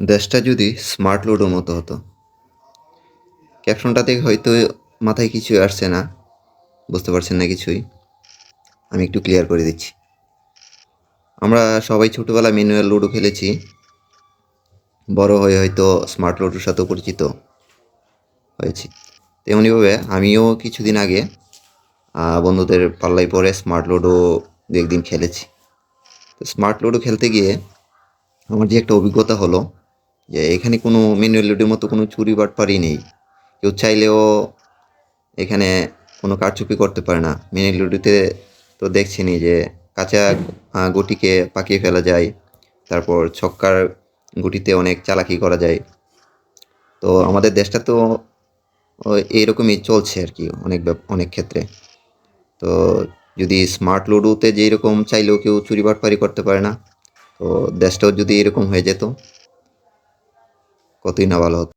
দেশটা যদি স্মার্ট লুডোর মতো হতো। ক্যাপশনটা দেখে হয়তো মাথায় কিছু আসছে না, বুঝতে পারছেন না কিছুই। আমি একটু ক্লিয়ার করে দিচ্ছি। আমরা সবাই ছোটোবেলা ম্যানুয়াল লুডো খেলেছি। বড় হয়ে হয়তো স্মার্ট লুডোর সাথেও পরিচিত হয়েছি। তেমনিভাবে আমিও কিছুদিন আগে বন্ধুদের পাল্লাই পরে স্মার্ট লুডো একদিন খেলেছি। তো স্মার্ট লুডো খেলতে গিয়ে আমার যে একটা অভিজ্ঞতা হলো যে এখানে কোনো ম্যানুয়াল লুডোর মতো কোনো চুরি বাটপারি নেই। কেউ চাইলেও এখানে কোনো কারচুপি করতে পারে না। ম্যানুয়াল লুডোতে তো দেখছেনই যে কাঁচা গুটিকে পাকিয়ে ফেলা যায়, তারপর ছক্কার গুটিতে অনেক চালাকি করা যায়। তো আমাদের দেশটা তো এইরকমই চলছে আর কি অনেক অনেক ক্ষেত্রে। তো যদি স্মার্ট লুডোতে যেই রকম চাইলেও কেউ চুরি বাটপারি করতে পারে না, তো দেশটাও যদি এরকম হয়ে যেত কতই না ভালো হতো